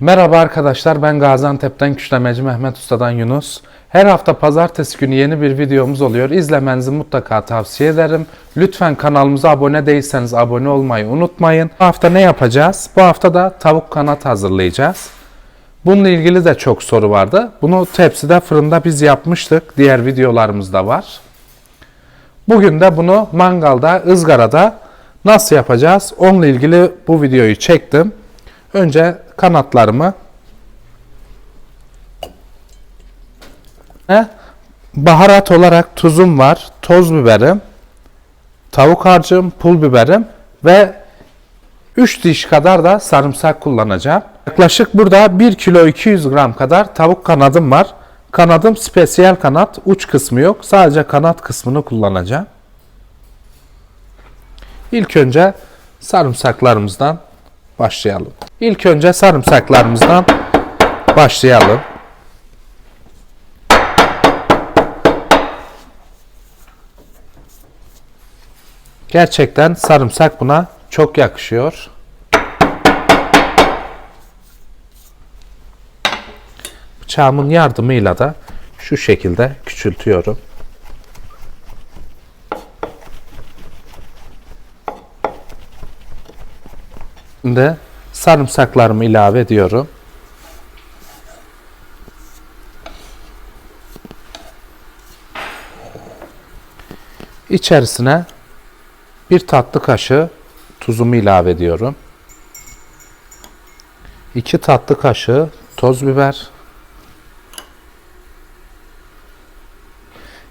Merhaba arkadaşlar ben Gaziantep'ten Küşlemeci Mehmet Usta'dan Yunus. Her hafta pazartesi günü yeni bir videomuz oluyor. İzlemenizi mutlaka tavsiye ederim. Lütfen kanalımıza abone değilseniz abone olmayı unutmayın. Bu hafta ne yapacağız? Bu hafta da tavuk kanat hazırlayacağız. Bununla ilgili de çok soru vardı. Bunu tepside fırında biz yapmıştık. Diğer videolarımızda var. Bugün de bunu mangalda, ızgarada nasıl yapacağız? Onunla ilgili bu videoyu çektim. Önce kanatlarımı ve baharat olarak tuzum var, toz biberim, tavuk harcım, pul biberim ve 3 diş kadar da sarımsak kullanacağım. Yaklaşık burada 1 kilo 200 gram kadar tavuk kanadım var. Kanadım spesiyel kanat, uç kısmı yok. Sadece kanat kısmını kullanacağım. İlk önce sarımsaklarımızdan başlayalım. İlk önce sarımsaklarımızdan başlayalım. Gerçekten sarımsak buna çok yakışıyor. Bıçağımın yardımıyla da şu şekilde küçültüyorum. Şimdi sarımsaklarımı ilave ediyorum. İçerisine bir tatlı kaşığı tuzumu ilave ediyorum. 2 tatlı kaşığı toz biber.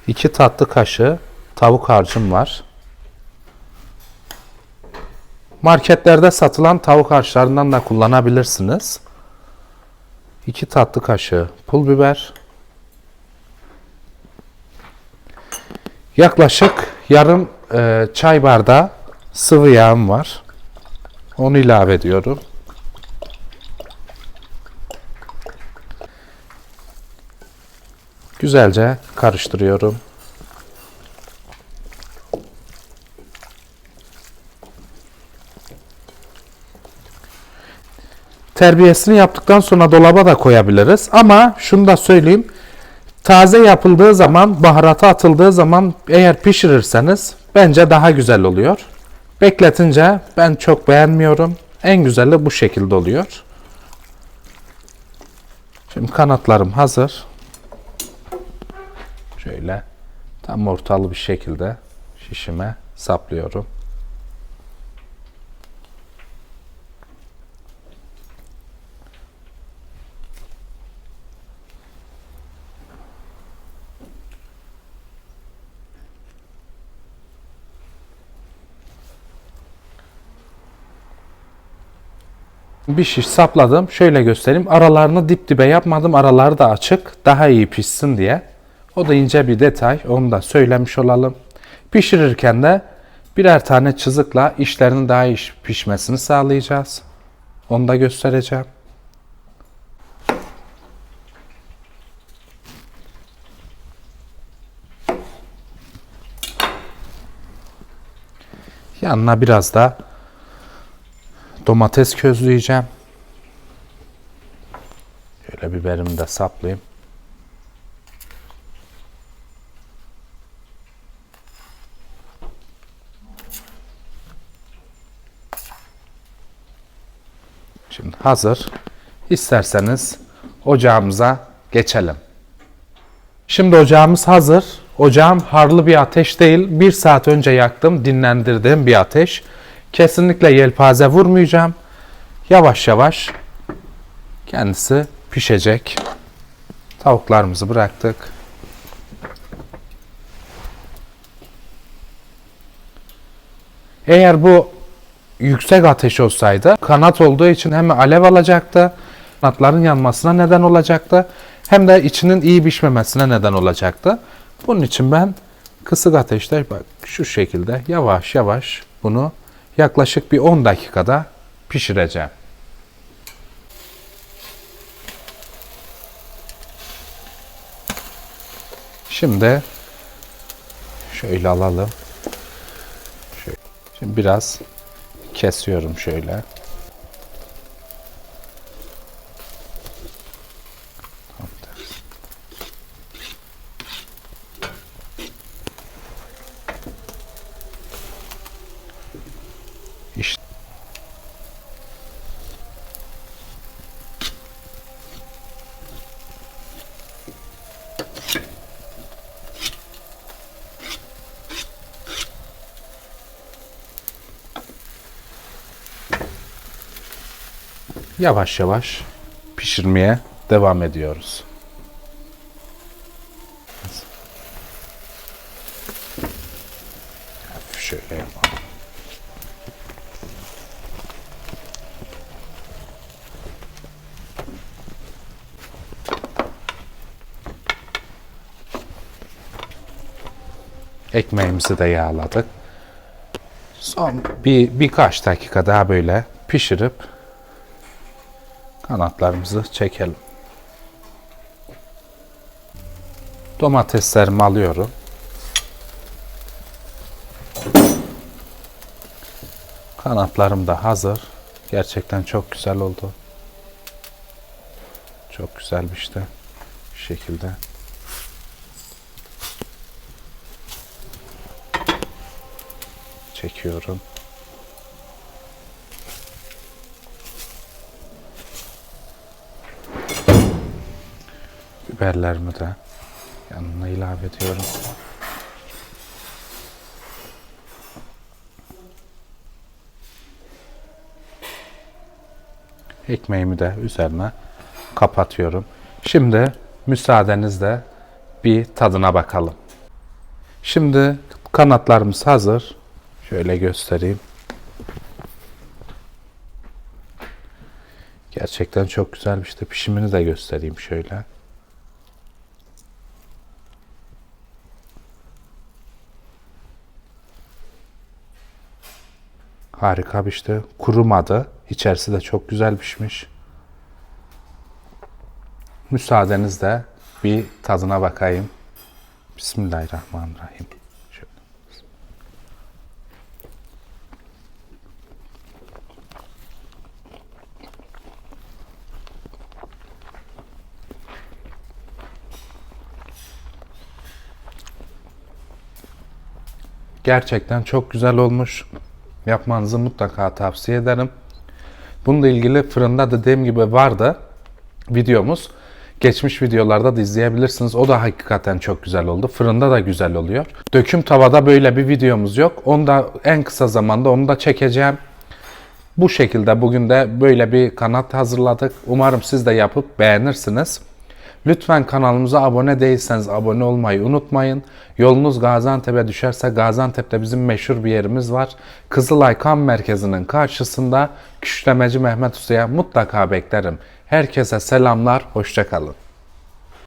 2 tatlı kaşığı tavuk harcım var. Marketlerde satılan tavuk harçlarından da kullanabilirsiniz. 2 tatlı kaşığı pul biber. Yaklaşık yarım e, çay bardağı sıvı yağım var. Onu ilave ediyorum. Güzelce karıştırıyorum. Terbiyesini yaptıktan sonra dolaba da koyabiliriz. Ama şunu da söyleyeyim. Taze yapıldığı zaman, baharatı atıldığı zaman eğer pişirirseniz bence daha güzel oluyor. Bekletince ben çok beğenmiyorum. En güzeli bu şekilde oluyor. Şimdi kanatlarım hazır. Şöyle tam ortalı bir şekilde şişime saplıyorum. Bir şiş sapladım. Şöyle göstereyim. Aralarını dip dibe yapmadım. Araları da açık. Daha iyi pişsin diye. O da ince bir detay. Onu da söylemiş olalım. Pişirirken de birer tane çızıkla işlerinin daha iyi pişmesini sağlayacağız. Onu da göstereceğim. Yanına biraz da domates közleyeceğim. Şöyle biberimi de saplayayım. Şimdi hazır. İsterseniz ocağımıza geçelim. Şimdi ocağımız hazır. Ocağım harlı bir ateş değil. Bir saat önce yaktım, dinlendirdiğim bir ateş. Kesinlikle yelpaze vurmayacağım. Yavaş yavaş kendisi pişecek. Tavuklarımızı bıraktık. Eğer bu yüksek ateş olsaydı kanat olduğu için hem alev alacaktı, kanatların yanmasına neden olacaktı hem de içinin iyi pişmemesine neden olacaktı. Bunun için ben kısık ateşte bak şu şekilde yavaş yavaş bunu yaklaşık bir 10 dakikada pişireceğim. Şimdi şöyle alalım. Şimdi biraz kesiyorum şöyle. Yavaş yavaş pişirmeye devam ediyoruz. Şöyle. Ekmeğimizi de yağladık. Son bir birkaç dakika daha böyle pişirip kanatlarımızı çekelim. Domateslerimi alıyorum. Kanatlarım da hazır. Gerçekten çok güzel oldu. Çok güzel bir işte. Şekilde. Çekiyorum. Biberlerimi de yanına ilave ediyorum. Ekmeğimi de üzerine kapatıyorum. Şimdi müsaadenizle bir tadına bakalım. Şimdi kanatlarımız hazır. Şöyle göstereyim. Gerçekten çok güzel bir işte pişimini de göstereyim şöyle. Harika işte. Kurumadı. İçerisi de çok güzel pişmiş. Müsaadenizle bir tadına bakayım. Bismillahirrahmanirrahim. Şöyle. Gerçekten çok güzel olmuş. Yapmanızı mutlaka tavsiye ederim. Bununla ilgili fırında dediğim gibi vardı videomuz. Geçmiş videolarda da izleyebilirsiniz. O da hakikaten çok güzel oldu. Fırında da güzel oluyor. Döküm tavada böyle bir videomuz yok. Onu da en kısa zamanda onu da çekeceğim. Bu şekilde bugün de böyle bir kanat hazırladık. Umarım siz de yapıp beğenirsiniz. Lütfen kanalımıza abone değilseniz abone olmayı unutmayın. Yolunuz Gaziantep'e düşerse Gaziantep'te bizim meşhur bir yerimiz var. Kızılay Kan Merkezi'nin karşısında Küşlemeci Mehmet Usta'ya mutlaka beklerim. Herkese selamlar, hoşçakalın.